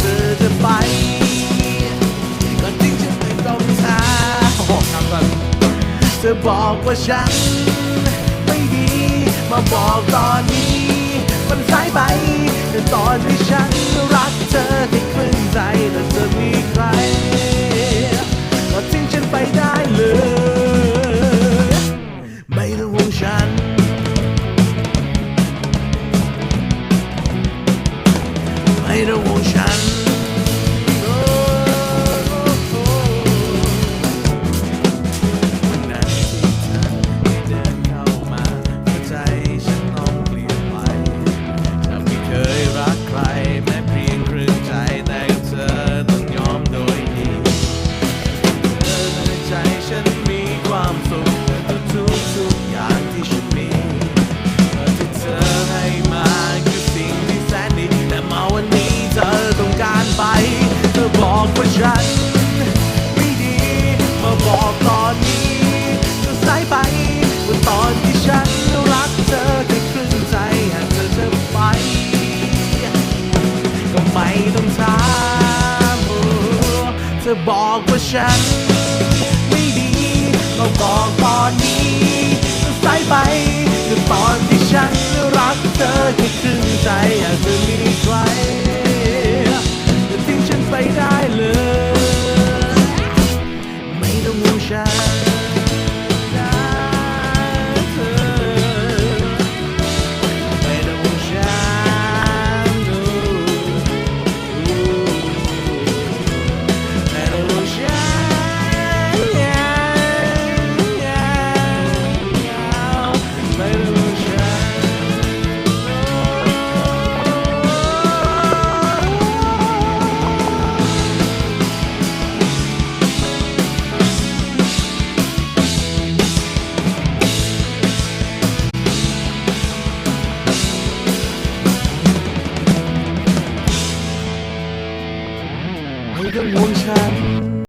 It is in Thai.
เธอจะไปก่นไม่ต้องถาบอกเธอบอกว่าฉัน ไม่ดี มาบอกตอนนี้ มันสายไปแต่ตอนที่ฉันรักเธอที่ครึ่งใจแต่เธอมีใครก็ทิ้งฉันไปได้เลย ไม่ต้องห่วงฉัน middle ocean ้องถามเธอบอกว่าฉัน ไม่ดีมาบอกตอนนี้สายไปคือตอนที่ฉันรักเธอแค่ครึ่งใจอาจจะมี 的梦想